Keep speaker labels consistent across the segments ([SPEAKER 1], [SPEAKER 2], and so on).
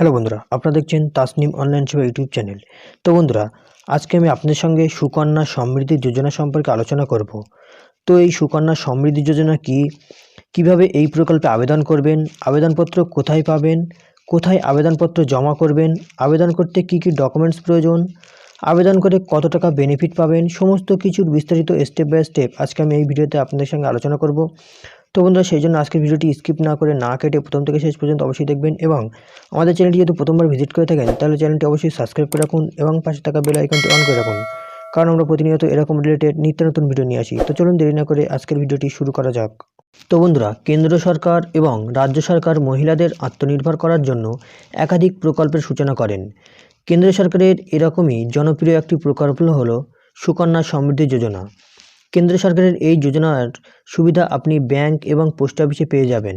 [SPEAKER 1] Hello বন্ধুরা, আপনারা দেখছেন তাসনিম অনলাইন সেবা ইউটিউব চ্যানেল। তো বন্ধুরা, আজকে আমি আপনাদের সঙ্গে সুকন্যা সমৃদ্ধি যোজনা সম্পর্কে আলোচনা করব। তো এই সুকন্যা সমৃদ্ধি যোজনা কি? কীভাবে এই প্রকল্পে আবেদন করবেন? আবেদনপত্র কোথায় পাবেন? কোথায় আবেদনপত্র জমা করবেন? আবেদন করতে কি কি ডকুমেন্টস প্রয়োজন? আবেদন করে কত টাকা বেনিফিট পাবেন? সমস্ত কিছুর বিস্তারিত স্টেপ বাই স্টেপ আজকে আমি এই ভিডিওতে আপনাদের সঙ্গে আলোচনা করব। তো বন্ধুরা, সেই জন্য আজকের ভিডিওটি স্কিপ না করে না কেটে প্রথম থেকে শেষ পর্যন্ত অবশ্যই দেখবেন এবং আমাদের চ্যানেলটি যদি প্রথমবার ভিজিট করে থাকেন, তাহলে চ্যানেলটি অবশ্যই সাবস্ক্রাইব করে রাখুন এবং পাশে থাকা বেল আইকনটি অন করে রাখুন। কারণ আমরা প্রতিনিয়ত এরকম রিলেটেড নিত্য নতুন ভিডিও নিয়ে আসি। তো চলুন দেরি না করে আজকের ভিডিওটি শুরু করা যাক। তো বন্ধুরা, কেন্দ্র সরকার এবং রাজ্য সরকার মহিলাদের আত্মনির্ভর করার জন্য একাধিক প্রকল্পের সূচনা করেন। কেন্দ্র সরকারের এরকমই জনপ্রিয় একটি প্রকল্প হলো সুকন্যা সমৃদ্ধি যোজনা। কেন্দ্র সরকারের এই যোজনার সুবিধা আপনি ব্যাংক এবং পোস্ট অফিসে পেয়ে যাবেন।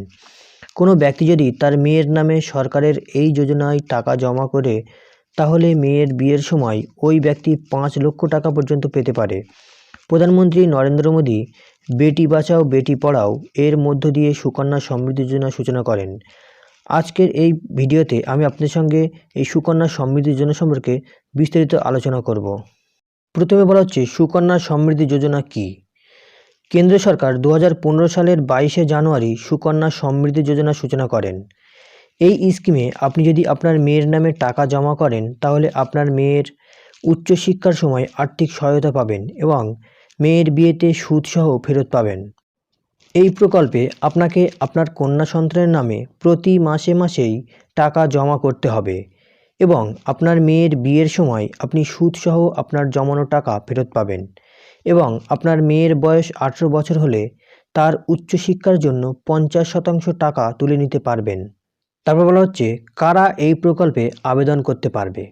[SPEAKER 1] কোনো ব্যক্তি যদি তার মেয়ের নামে সরকারের এই যোজনায় টাকা জমা করে, তাহলে মেয়ের বিয়ের সময় ওই ব্যক্তি পাঁচ লক্ষ টাকা পর্যন্ত পেতে পারে। প্রধানমন্ত্রী নরেন্দ্র মোদী বেটি বাঁচাও, বেটি পড়াও এর মধ্য দিয়ে সুকন্যা সমৃদ্ধি যোজনা সূচনা করেন। আজকের এই ভিডিওতে আমি আপনাদের সঙ্গে এই সুকন্যা সমৃদ্ধি যোজনা সম্পর্কে বিস্তারিত আলোচনা করব। প্রথমে বলা হচ্ছে, সুকন্যা সমৃদ্ধি যোজনা কি? কেন্দ্র সরকার দু হাজার পনেরো সালের বাইশে জানুয়ারি সুকন্যা সমৃদ্ধি যোজনা সূচনা করেন। এই স্কিমে আপনি যদি আপনার মেয়ের নামে টাকা জমা করেন, তাহলে আপনার মেয়ের উচ্চশিক্ষার সময় আর্থিক সহায়তা পাবেন এবং মেয়ের বিয়েতে সুদসহ ফেরত পাবেন। এই প্রকল্পে আপনাকে আপনার কন্যা সন্তানের নামে প্রতি মাসে মাসেই টাকা জমা করতে হবে। এবং আপনার মেয়ের বিয়ের সময় আপনি সুদসহ আপনার জমানো টাকা ফেরত পাবেন এবং আপনার মেয়ের বয়স আঠেরো বছর হলে তার উচ্চশিক্ষার জন্য পঞ্চাশ শতাংশ টাকা তুলে নিতে পারবেন। তারপর বলা হচ্ছে, কারা এই প্রকল্পে আবেদন করতে পারবে?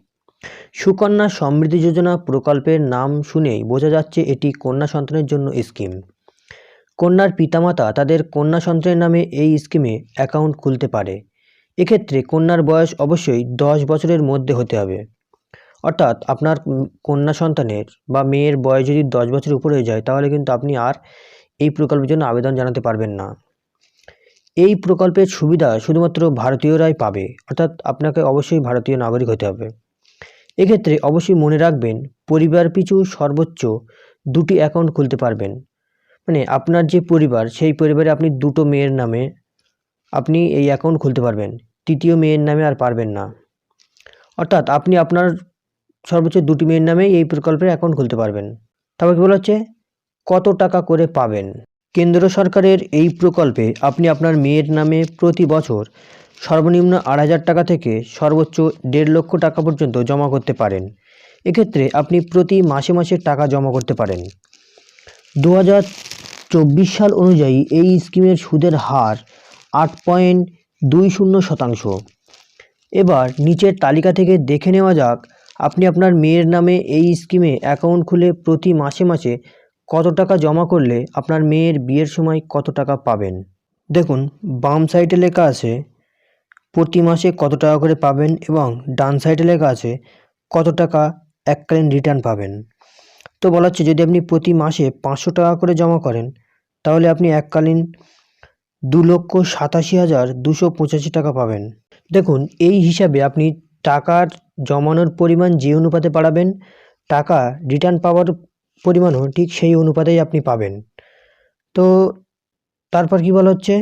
[SPEAKER 1] সুকন্যা সমৃদ্ধি যোজনা প্রকল্পের নাম শুনেই বোঝা যাচ্ছে এটি কন্যা সন্তানের জন্য স্কিম। কন্যার পিতামাতা তাদের কন্যা সন্তানের নামে এই স্কিমে অ্যাকাউন্ট খুলতে পারে। এক্ষেত্রে কন্যার বয়স অবশ্যই দশ বছরের মধ্যে হতে হবে। অর্থাৎ আপনার কন্যা সন্তানের বা মেয়ের বয়স যদি দশ বছর উপরে হয়ে যায়, তাহলে কিন্তু আপনি আর এই প্রকল্পের জন্য আবেদন জানাতে পারবেন না। এই প্রকল্পের সুবিধা শুধুমাত্র ভারতীয়রাই পাবে, অর্থাৎ আপনাকে অবশ্যই ভারতীয় নাগরিক হতে হবে। এক্ষেত্রে অবশ্যই মনে রাখবেন, পরিবার পিছু সর্বোচ্চ দুটি অ্যাকাউন্ট খুলতে পারবেন। মানে আপনার যে পরিবার, সেই পরিবারে আপনি দুটো মেয়ের নামে আপনি এই অ্যাকাউন্ট খুলতে পারবেন। তৃতীয় মেয়ের নামে আর পারবেন না। অর্থাৎ আপনি আপনার সর্বোচ্চ দুটি মেয়ের নামে এই প্রকল্পের অ্যাকাউন্ট খুলতে পারবেন। তারপর কী বলা হচ্ছে? কত টাকা করে পাবেন? কেন্দ্র সরকারের এই প্রকল্পে আপনি আপনার মেয়ের নামে প্রতি বছর সর্বনিম্ন আড়াই হাজার টাকা থেকে সর্বোচ্চ দেড় লক্ষ টাকা পর্যন্ত জমা করতে পারেন। এক্ষেত্রে আপনি প্রতি মাসে মাসে টাকা জমা করতে পারেন। দু সাল অনুযায়ী এই স্কিমের সুদের হার আট পয়েন্ট দুই শূন্য শতাংশ। এবার নিচের তালিকা থেকে দেখে নেওয়া যাক আপনি আপনার মেয়ের নামে এই স্কিমে অ্যাকাউন্ট খুলে প্রতি মাসে মাসে কত টাকা জমা করলে আপনার মেয়ের বিয়ের সময় কত টাকা পাবেন? দেখুন, বাম সাইডে লেখা আছে, প্রতি মাসে কত টাকা করে পাবেন এবং ডান সাইডে লেখা আছে, কত টাকা এককালীন রিটার্ন পাবেন। তো বলা হচ্ছে যদি আপনি প্রতি মাসে পাঁচশো টাকা করে জমা করেন, তাহলে আপনি এককালীন দু লক্ষ সাতাশি হাজার দুশো পঁচাশি টাকা পাবেন। দেখুন, এই হিসাবে আপনি টাকার জমানোর পরিমাণ যে অনুপাতে বাড়াবেন, টাকা রিটার্ন পাওয়ার পরিমাণও ঠিক সেই অনুপাতেই আপনি পাবেন। তো তারপর কি বলা হচ্ছে?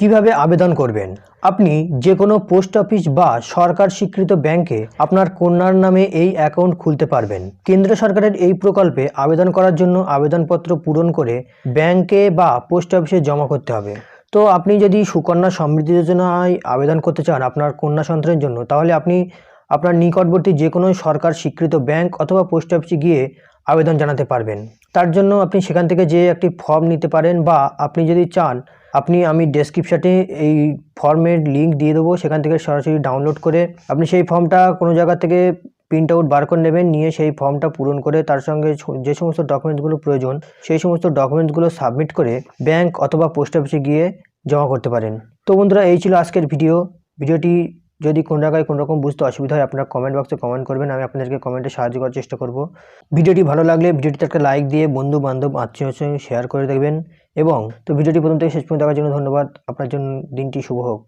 [SPEAKER 1] কীভাবে আবেদন করবেন? আপনি যে কোনো পোস্ট অফিস বা সরকার স্বীকৃত ব্যাংকে আপনার কন্যার নামে এই অ্যাকাউন্ট খুলতে পারবেন। কেন্দ্র সরকারের এই প্রকল্পে আবেদন করার জন্য আবেদনপত্র পূরণ করে ব্যাংকে বা পোস্ট অফিসে জমা করতে হবে। তো আপনি যদি সুকন্যা সমৃদ্ধি যোজনায় আবেদন করতে চান আপনার কন্যা সন্তানের জন্য, তাহলে আপনি আপনার নিকটবর্তী যে কোনো সরকার স্বীকৃত ব্যাংক অথবা পোস্ট অফিসে গিয়ে আবেদন জানাতে পারবেন। তার জন্য আপনি সেখান থেকে যে একটি ফর্ম নিতে পারেন বা আপনি যদি চান, আপনি আমি ডেসক্রিপশানে এই ফর্মের লিঙ্ক দিয়ে দেবো, সেখান থেকে সরাসরি ডাউনলোড করে আপনি সেই ফর্মটা কোনো জায়গা থেকে প্রিন্ট আউট বার করে নেবেন, নিয়ে সেই ফর্মটা পূরণ করে তার সঙ্গে যে সমস্ত ডকুমেন্টসগুলো প্রয়োজন, সেই সমস্ত ডকুমেন্টসগুলো সাবমিট করে ব্যাংক অথবা পোস্ট অফিসে গিয়ে জমা করতে পারেন। তো বন্ধুরা, এই ছিল আজকের ভিডিও ভিডিওটি যদি কোনো জায়গায় কোনো রকম বুঝতে অসুবিধা হয়, আপনারা কমেন্ট বক্সে কমেন্ট করবেন, আমি আপনাদেরকে কমেন্টে সাহায্য করার চেষ্টা করব। ভিডিওটি ভালো লাগলে ভিডিওটিতে একটা লাইক দিয়ে বন্ধু বান্ধব আত্মীয় শেয়ার করে দেখবেন। এবং তো ভিডিওটি প্রথম থেকে শেষ পর্যন্ত দেখার জন্য ধন্যবাদ। আপনার জন্য দিনটি শুভ হোক।